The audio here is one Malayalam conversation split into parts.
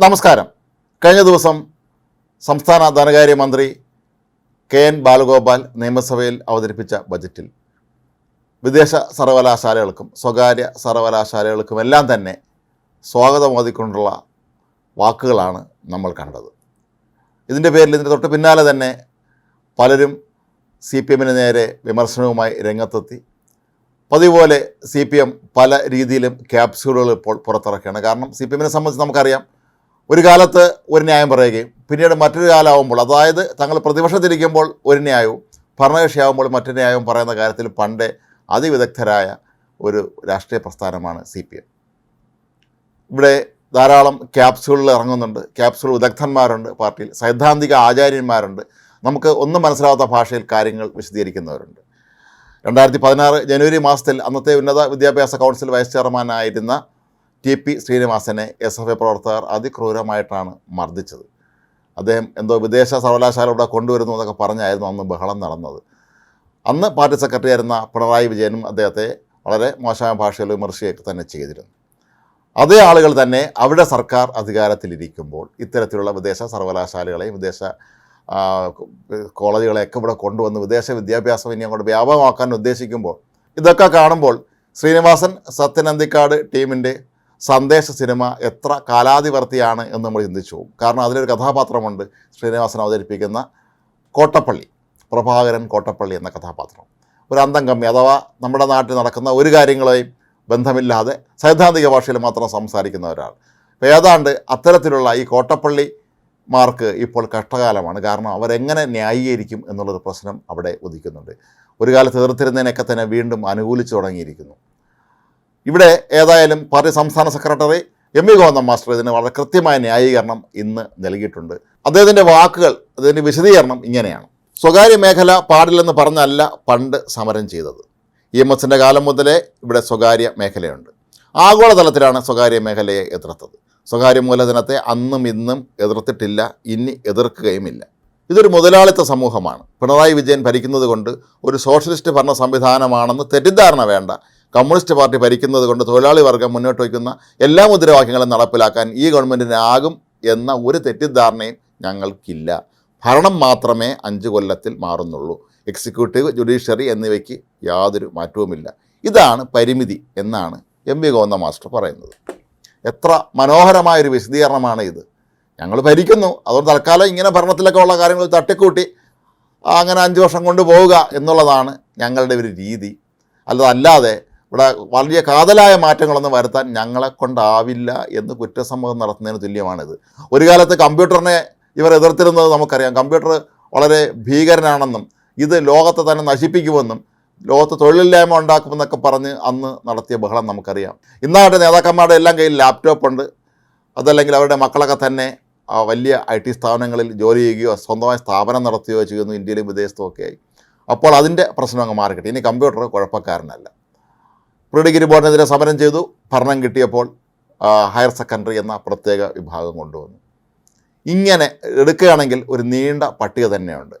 നമസ്കാരം. കഴിഞ്ഞ ദിവസം സംസ്ഥാന ധനകാര്യമന്ത്രി കെ എൻ ബാലഗോപാൽ നിയമസഭയിൽ അവതരിപ്പിച്ച ബജറ്റിൽ വിദേശ സർവകലാശാലകൾക്കും സ്വകാര്യ സർവകലാശാലകൾക്കും എല്ലാം തന്നെ സ്വാഗതമോദിക്കൊണ്ടുള്ള വാക്കുകളാണ് നമ്മൾ കണ്ടത്. ഇതിന്റെ പേരിൽ ഇതിന്റെ തൊട്ട് പിന്നാലെ തന്നെ പലരും സി പി എമ്മിന് നേരെ വിമർശനവുമായി രംഗത്തെത്തി. പതിപോലെ പോലെ സി പി എം പല രീതിയിലും ക്യാപ്സ്യൂളുകൾ ഇപ്പോൾ പുറത്തിറക്കുകയാണ്. കാരണം സി പി എമ്മിനെ സംബന്ധിച്ച് നമുക്കറിയാം ഒരു കാലത്ത് ഒരു ന്യായം പറയുകയും പിന്നീട് മറ്റൊരു കാലമാകുമ്പോൾ അതായത് തങ്ങൾ പ്രതിപക്ഷത്തിരിക്കുമ്പോൾ ഒരു ന്യായവും ഭരണകക്ഷിയാകുമ്പോൾ മറ്റൊരു ന്യായവും പറയുന്ന കാര്യത്തിൽ പണ്ടേ അതിവിദഗ്ധരായ ഒരു രാഷ്ട്രീയ പ്രസ്ഥാനമാണ് സി പി എം. ഇവിടെ ധാരാളം ക്യാപ്സ്യൂളിൽ ഇറങ്ങുന്നുണ്ട്. ക്യാപ്സ്യൂൾ വിദഗ്ധന്മാരുണ്ട് പാർട്ടിയിൽ സൈദ്ധാന്തിക ആചാര്യന്മാരുണ്ട്. നമുക്ക് ഒന്നും മനസ്സിലാവാത്ത ഭാഷയിൽ കാര്യങ്ങൾ വിശദീകരിക്കുന്നവരുണ്ട്. രണ്ടായിരത്തി പതിനാറ് ജനുവരി മാസത്തിൽ അന്നത്തെ ഉന്നത വിദ്യാഭ്യാസ കൗൺസിൽ വൈസ് ചെയർമാനായിരുന്ന ടി പി ശ്രീനിവാസനെ എസ് എഫ് ഐ പ്രവർത്തകർ അതിക്രൂരമായിട്ടാണ് മർദ്ദിച്ചത്. അദ്ദേഹം എന്തോ വിദേശ സർവകലാശാല ഇവിടെ കൊണ്ടുവരുന്നു എന്നൊക്കെ പറഞ്ഞായിരുന്നു അന്ന് ബഹളം നടന്നത്. അന്ന് പാർട്ടി സെക്രട്ടറി ആയിരുന്ന പിണറായി വിജയനും അദ്ദേഹത്തെ വളരെ മോശമായ ഭാഷയിൽ വിമർശിയൊക്കെ തന്നെ ചെയ്തിരുന്നു. അതേ ആളുകൾ തന്നെ അവിടെ സർക്കാർ അധികാരത്തിലിരിക്കുമ്പോൾ ഇത്തരത്തിലുള്ള വിദേശ സർവകലാശാലകളെയും വിദേശ കോളേജുകളെയൊക്കെ ഇവിടെ കൊണ്ടുവന്ന് വിദേശ വിദ്യാഭ്യാസം ഇനി അങ്ങോട്ട് വ്യാപകമാക്കാൻ ഉദ്ദേശിക്കുമ്പോൾ ഇതൊക്കെ കാണുമ്പോൾ ശ്രീനിവാസൻ സത്യനന്ദിക്കാട് ടീമിന്റെ സന്ദേശ സിനിമ എത്ര കാലാതിവർത്തിയാണ് എന്ന് നമ്മൾ ചിന്തിച്ചു പോകും. കാരണം അതിലൊരു കഥാപാത്രമുണ്ട് ശ്രീനിവാസൻ അവതരിപ്പിക്കുന്ന കോട്ടപ്പള്ളി പ്രഭാകരൻ കോട്ടപ്പള്ളി എന്ന കഥാപാത്രം. ഒരു അന്തം കമ്മി അഥവാ നമ്മുടെ നാട്ടിൽ നടക്കുന്ന ഒരു കാര്യങ്ങളെയും ബന്ധമില്ലാതെ സൈദ്ധാന്തിക ഭാഷയിൽ മാത്രം സംസാരിക്കുന്ന ഒരാൾ. അപ്പോൾ ഏതാണ്ട് അത്തരത്തിലുള്ള ഈ കോട്ടപ്പള്ളി മാർക്ക് ഇപ്പോൾ കഷ്ടകാലമാണ്. കാരണം അവരെങ്ങനെ ന്യായീകരിക്കും എന്നുള്ളൊരു പ്രശ്നം അവിടെ ഉദിക്കുന്നുണ്ട്. ഒരു കാലത്ത് എതിർത്തിരുന്നതിനൊക്കെ തന്നെ വീണ്ടും അനുകൂലിച്ചു തുടങ്ങിയിരിക്കുന്നു. ഇവിടെ ഏതായാലും പാർട്ടി സംസ്ഥാന secretary M V Govindan master ഇതിന് വളരെ കൃത്യമായ ന്യായീകരണം ഇന്ന് നൽകിയിട്ടുണ്ട്. അദ്ദേഹത്തിന്റെ വാക്കുകൾ അതിന്റെ വിശദീകരണം ഇങ്ങനെയാണ്. സ്വകാര്യ മേഖല പാടില്ലെന്ന് പറഞ്ഞല്ല പണ്ട് സമരം ചെയ്തത്. ഇ എം എസിന്റെ കാലം മുതലേ ഇവിടെ സ്വകാര്യ മേഖലയുണ്ട്. ആഗോളതലത്തിലാണ് സ്വകാര്യ മേഖലയെ എതിർത്തത്. സ്വകാര്യ മൂലധനത്തെ അന്നും ഇന്നും എതിർത്തിട്ടില്ല ഇനി എതിർക്കുകയുമില്ല. ഇതൊരു മുതലാളിത്ത സമൂഹമാണ്. പിണറായി വിജയൻ ഭരിക്കുന്നത് കൊണ്ട് ഒരു സോഷ്യലിസ്റ്റ് ഭരണ സംവിധാനമാണെന്ന് തെറ്റിദ്ധാരണ വേണ്ട കമ്മ്യൂണിസ്റ്റ് പാർട്ടി ഭരിക്കുന്നത് കൊണ്ട് തൊഴിലാളി വർഗം മുന്നോട്ട് വയ്ക്കുന്ന എല്ലാ മുദ്രാവാക്യങ്ങളും നടപ്പിലാക്കാൻ ഈ ഗവൺമെന്റിനാകും എന്ന ഒരു തെറ്റിദ്ധാരണയും ഞങ്ങൾക്കില്ല. ഭരണം മാത്രമേ അഞ്ച് കൊല്ലത്തിൽ മാറുന്നുള്ളൂ. എക്സിക്യൂട്ടീവ് ജുഡീഷ്യറി എന്നിവയ്ക്ക് യാതൊരു മാറ്റവുമില്ല. ഇതാണ് പരിമിതി എന്നാണ് എം വി ഗോവിന്ദ മാസ്റ്റർ പറയുന്നത്. എത്ര മനോഹരമായൊരു വിശദീകരണമാണ് ഇത്. ഞങ്ങൾ ഭരിക്കുന്നു. അതുകൊണ്ട് തൽക്കാലം ഇങ്ങനെ ഭരണത്തിലൊക്കെ ഉള്ള കാര്യങ്ങൾ തട്ടിക്കൂട്ടി അങ്ങനെ അഞ്ച് വർഷം കൊണ്ട് പോവുക എന്നുള്ളതാണ് ഞങ്ങളുടെ ഒരു രീതി. അല്ലാതെ ഇവിടെ വലിയ കാതലായ മാറ്റങ്ങളൊന്നും വരുത്താൻ ഞങ്ങളെ കൊണ്ടാവില്ല എന്ന് കുറ്റസമ്മതം നടത്തുന്നതിന് തുല്യമാണിത്. ഒരു കാലത്ത് കമ്പ്യൂട്ടറിനെ ഇവർ എതിർത്തിരുന്നത് നമുക്കറിയാം. കമ്പ്യൂട്ടർ വളരെ ഭീകരനാണെന്നും ഇത് ലോകത്തെ തന്നെ നശിപ്പിക്കുമെന്നും ലോകത്ത് തൊഴിലില്ലായ്മ ഉണ്ടാക്കുമെന്നൊക്കെ പറഞ്ഞ് അന്ന് നടത്തിയ ബഹളം നമുക്കറിയാം. ഇന്നാകട്ടെ നേതാക്കന്മാരുടെ എല്ലാം കയ്യിൽ ലാപ്ടോപ്പ് ഉണ്ട്. അതല്ലെങ്കിൽ അവരുടെ മക്കളൊക്കെ തന്നെ വലിയ ഐ ടി സ്ഥാപനങ്ങളിൽ ജോലി ചെയ്യുകയോ സ്വന്തമായി സ്ഥാപനം നടത്തുകയോ ചെയ്യുന്നു ഇന്ത്യയിലും വിദേശത്തും ആയി. അപ്പോൾ അതിന്റെ പ്രശ്നം അങ്ങ് മാറിക്കിട്ടി. ഇനി കമ്പ്യൂട്ടർ കുഴപ്പക്കാരനല്ല. പ്രീ ഡിഗ്രി ബോർഡിനെതിരെ സമരം ചെയ്തു. ഭരണം കിട്ടിയപ്പോൾ ഹയർ സെക്കൻഡറി എന്ന പ്രത്യേക വിഭാഗം കൊണ്ടുവന്നു. ഇങ്ങനെ എടുക്കുകയാണെങ്കിൽ ഒരു നീണ്ട പട്ടിക തന്നെയുണ്ട്.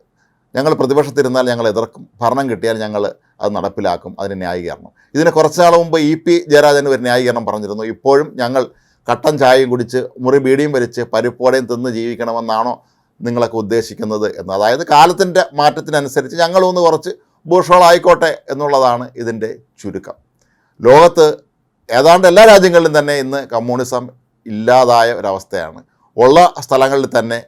ഞങ്ങൾ പ്രതിപക്ഷത്തിരുന്നാൽ ഞങ്ങൾ എതിർക്കും. ഭരണം കിട്ടിയാൽ ഞങ്ങൾ അത് നടപ്പിലാക്കും അതിന് ന്യായീകരണം. ഇതിന് കുറച്ച് നാൾ മുമ്പ് ഇ പി ജയരാജൻ ഒരു ന്യായീകരണം പറഞ്ഞിരുന്നു. ഇപ്പോഴും ഞങ്ങൾ കട്ടൻ ചായയും കുടിച്ച് മുറി ബീഡിയും വലിച്ച് പരിപ്പോടെയും തിന്ന് ജീവിക്കണമെന്നാണോ നിങ്ങളൊക്കെ ഉദ്ദേശിക്കുന്നത് എന്ന്. അതായത് കാലത്തിന്റെ മാറ്റത്തിനനുസരിച്ച് ഞങ്ങളൊന്ന് കുറച്ച് ഭൂഷകളായിക്കോട്ടെ എന്നുള്ളതാണ് ഇതിന്റെ ചുരുക്കം. ലോകത്ത് ഏതാണ്ട് എല്ലാ രാജ്യങ്ങളിലും തന്നെ ഇന്ന് കമ്മ്യൂണിസം ഇല്ലാതായ ഒരവസ്ഥയാണ്. ഉള്ള സ്ഥലങ്ങളിൽ തന്നെ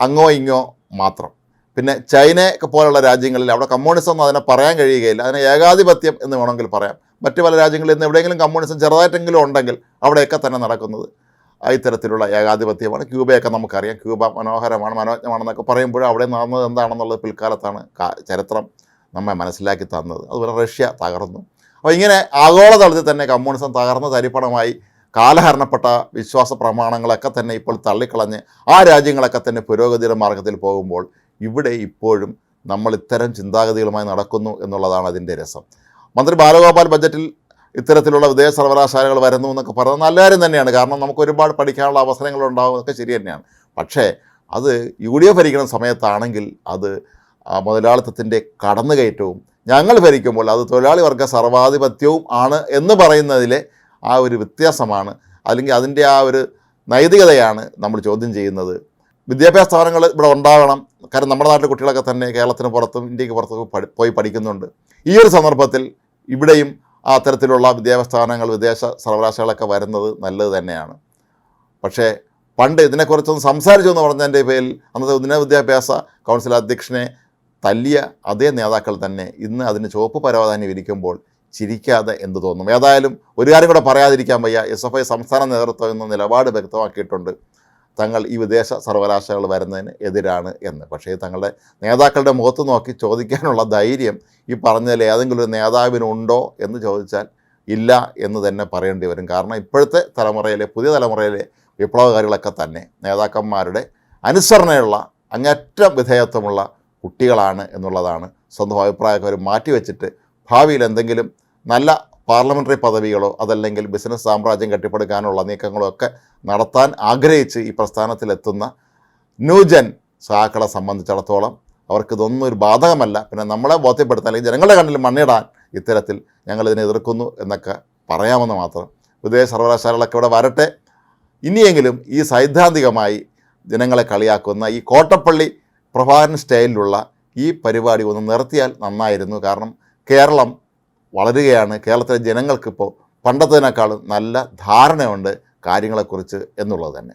അങ്ങോ ഇങ്ങോ മാത്രം. പിന്നെ ചൈനയൊക്കെ പോലുള്ള രാജ്യങ്ങളിൽ അവിടെ കമ്മ്യൂണിസം എന്ന് അതിനെ പറയാൻ കഴിയുകയില്ല. അതിനെ ഏകാധിപത്യം എന്ന് വേണമെങ്കിൽ പറയാം. മറ്റു പല രാജ്യങ്ങളിൽ നിന്ന് എവിടെയെങ്കിലും കമ്മ്യൂണിസം ചെറുതായിട്ടെങ്കിലും ഉണ്ടെങ്കിൽ അവിടെയൊക്കെ തന്നെ നടക്കുന്നത് ഇത്തരത്തിലുള്ള ഏകാധിപത്യമാണ്. ക്യൂബയൊക്കെ നമുക്കറിയാം. ക്യൂബ മനോഹരമാണ് മനോജ്ഞമാണെന്നൊക്കെ പറയുമ്പോൾ അവിടെ നടന്നത് എന്താണെന്നുള്ളത് പിൽക്കാലത്താണ് ചരിത്രം നമ്മെ മനസ്സിലാക്കി തന്നത്. അതുപോലെ റഷ്യ തകർന്നു. അപ്പോൾ ഇങ്ങനെ ആഗോളതലത്തിൽ തന്നെ കമ്മ്യൂണിസം തകർന്ന തരിപ്പണമായി കാലഹരണപ്പെട്ട വിശ്വാസ പ്രമാണങ്ങളൊക്കെ തന്നെ ഇപ്പോൾ തള്ളിക്കളഞ്ഞ് ആ രാജ്യങ്ങളൊക്കെ തന്നെ പുരോഗതിയുടെ മാർഗത്തിൽ പോകുമ്പോൾ ഇവിടെ ഇപ്പോഴും നമ്മൾ ഇത്തരം ചിന്താഗതികളുമായി നടക്കുന്നു എന്നുള്ളതാണ് അതിന്റെ രസം. മന്ത്രി ബാലഗോപാൽ ബജറ്റിൽ ഇത്തരത്തിലുള്ള വിദേശ സർവകലാശാലകൾ വരുന്നു എന്നൊക്കെ പറയുന്നത് നല്ല കാര്യം തന്നെയാണ്. കാരണം നമുക്ക് ഒരുപാട് പഠിക്കാനുള്ള അവസരങ്ങൾ ഉണ്ടാകും ഒക്കെ ശരി തന്നെയാണ്. പക്ഷേ അത് യു ഡി എഫ് ഭരിക്കുന്ന സമയത്താണെങ്കിൽ അത് മുതലാളിത്തത്തിന്റെ കടന്നുകയറ്റവും ഞങ്ങൾ ഭരിക്കുമ്പോൾ അത് തൊഴിലാളി വർഗ സർവാധിപത്യവും ആണ് എന്ന് പറയുന്നതിലെ ആ ഒരു വ്യത്യാസമാണ്. അല്ലെങ്കിൽ അതിന്റെ ആ ഒരു നൈതികതയാണ് നമ്മൾ ചോദ്യം ചെയ്യുന്നത്. വിദ്യാഭ്യാസ സ്ഥാപനങ്ങൾ ഇവിടെ ഉണ്ടാവണം. കാരണം നമ്മുടെ നാട്ടിലെ കുട്ടികളൊക്കെ തന്നെ കേരളത്തിന് പുറത്തും ഇന്ത്യയ്ക്ക് പുറത്തും പോയി പഠിക്കുന്നുണ്ട്. ഈ ഒരു സന്ദർഭത്തിൽ ഇവിടെയും ആ തരത്തിലുള്ള വിദ്യാഭ്യാസ സ്ഥാപനങ്ങൾ വിദേശ സർവകലാശാലകളൊക്കെ വരുന്നത് നല്ലത് തന്നെയാണ്. പക്ഷേ പണ്ട് ഇതിനെക്കുറിച്ചൊന്ന് സംസാരിച്ചു എന്ന് പറഞ്ഞതിന്റെ പേരിൽ അന്നത്തെ ഉന്നത വിദ്യാഭ്യാസ കൗൺസിൽ അധ്യക്ഷനെ തല്ലിയ അതേ നേതാക്കൾ തന്നെ ഇന്ന് അതിന് ചുവപ്പ് പരവതാനി വിരിക്കുമ്പോൾ ചിരിക്കാതെ എന്ത് തോന്നും? ഏതായാലും ഒരു കാര്യം കൂടെ പറയാതിരിക്കാൻ വയ്യ. എസ് എഫ് ഐ സംസ്ഥാന നേതൃത്വം എന്ന നിലപാട് വ്യക്തമാക്കിയിട്ടുണ്ട്. തങ്ങൾ ഈ വിദേശ സർവകലാശാലകൾ വരുന്നതിന് എതിരാണ് എന്ന്. പക്ഷേ തങ്ങളുടെ നേതാക്കളുടെ മുഖത്ത് നോക്കി ചോദിക്കാനുള്ള ധൈര്യം ഈ പറഞ്ഞതിൽ ഏതെങ്കിലും ഒരു നേതാവിനുണ്ടോ എന്ന് ചോദിച്ചാൽ ഇല്ല എന്ന് തന്നെ പറയേണ്ടി വരും. കാരണം ഇപ്പോഴത്തെ തലമുറയിലെ പുതിയ തലമുറയിലെ വിപ്ലവകാരികളൊക്കെ തന്നെ നേതാക്കന്മാരുടെ അനുസരണയുള്ള അങ്ങേറ്റം വിധേയത്വമുള്ള കുട്ടികളാണ് എന്നുള്ളതാണ് സ്വന്തം അഭിപ്രായമൊക്കെ അവർ മാറ്റിവെച്ചിട്ട് ഭാവിയിൽ എന്തെങ്കിലും നല്ല പാർലമെന്ററി പദവികളോ അതല്ലെങ്കിൽ ബിസിനസ് സാമ്രാജ്യം കെട്ടിപ്പടുക്കാനുള്ള നീക്കങ്ങളോ ഒക്കെ നടത്താൻ ആഗ്രഹിച്ച് ഈ പ്രസ്ഥാനത്തിലെത്തുന്ന ന്യൂജൻ സഹാക്കളെ സംബന്ധിച്ചിടത്തോളം അവർക്ക് ഇതൊന്നും ഒരു ബാധകമല്ല. പിന്നെ നമ്മളെ ബോധ്യപ്പെടുത്താൻ അല്ലെങ്കിൽ ജനങ്ങളുടെ കണ്ണിൽ മണ്ണിടാൻ ഇത്തരത്തിൽ ഞങ്ങളിതിനെ എതിർക്കുന്നു എന്നൊക്കെ പറയാമെന്ന് മാത്രം. വിദേശ സർവകലാശാലകളൊക്കെ ഇവിടെ വരട്ടെ. ഇനിയെങ്കിലും ഈ സൈദ്ധാന്തികമായി ജനങ്ങളെ കളിയാക്കുന്ന ഈ കോട്ടപ്പള്ളി പ്രഭാകരൻ സ്റ്റൈലിലുള്ള ഈ പരിപാടി ഒന്ന് നിർത്തിയാൽ നന്നായിരുന്നു. കാരണം കേരളം വളരുകയാണ്. കേരളത്തിലെ ജനങ്ങൾക്കിപ്പോൾ പണ്ടത്തേനേക്കാളും നല്ല ധാരണയുണ്ട് കാര്യങ്ങളെക്കുറിച്ച് എന്നുള്ളത് തന്നെ.